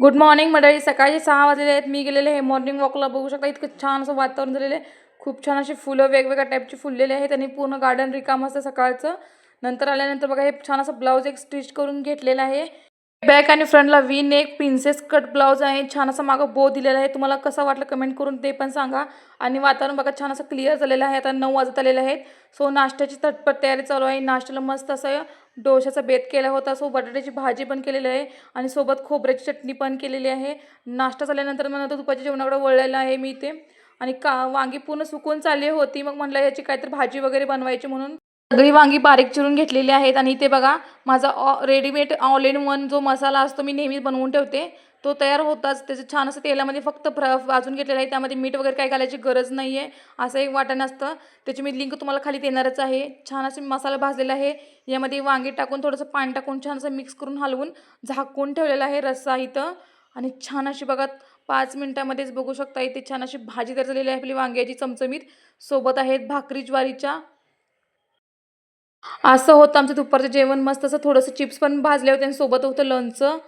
Good morning मंडळी. सकाळी सहा वाजलेले आहेत. मी गेलेले आहे. मॉर्निंग वॉकला बघू शकता इतकं छान असं वातावरण झालेलं आहे. खूप छान अशी फुलं वेगवेगळ्या टाईपची फुललेली आहेत आणि पूर्ण गार्डन रिकाम असतं सकाळचं. नंतर आल्यानंतर बघा हे छान असं ब्लाऊज एक स्टिच करून घेतलेलं आहे. बॅक आणि फ्रंटला V neck princess cut blouse आहे. छान असा मागं बो दिलेला आहे. तुम्हाला कसं वाटलं कमेंट करून ते पण सांगा. आणि वातावरण बघा छान असं क्लिअर झालेलं आहे. आता नऊ वाजत आलेले आहेत. सो नाश्त्याची तटपट तयारी चालू आहे. नाश्त्याला मस्त असं डोशाचा बेत केला होता. सो बटाट्याची भाजी पण केलेली आहे. आणि सोबत खोबऱ्याची चटणी पण केलेली आहे. नाश्ता झाल्यानंतर मग नंतर दुपारच्या जेवणाकडे वळलेलं आहे मी ते आणि का वांगी पूर्ण सुकून चालली होती. मग म्हटलं याची काहीतरी भाजी वगैरे बनवायची म्हणून. सगळी वांगी बारीक चिरून घेतलेली आहेत. आणि इथे बघा माझा ऑ रेडीमेड ऑल इन वन जो मसाला असतो मी नेहमी बनवून ठेवते. तो तयार होताच. त्याचं छान असं तेलामध्ये फक्त फ्र भाजून घेतलेलं आहे. त्यामध्ये मीठ वगैरे काही घालायची गरज नाही आहे असं एक वाटण असतं. त्याची मी लिंक तुम्हाला खाली देणारच आहे. छान असे मसाला भाजलेला आहे. यामध्ये वांगे टाकून थोडंसं पाणी टाकून छान असं मिक्स करून हलवून झाकून ठेवलेलं आहे रस्सा इथं. आणि छान अशी बघा पाच मिनटामध्येच बघू शकता इथे छान अशी भाजी तयार झालेली आहे आपली वांग्याची चमचमीत. सोबत आहेत भाकरी ज्वारीच्या. असं होतं आमचं दुपारचं जेवण मस्त असं थोडंसं चिप्स पण भाजले होते आणि सोबत होतं लोणचं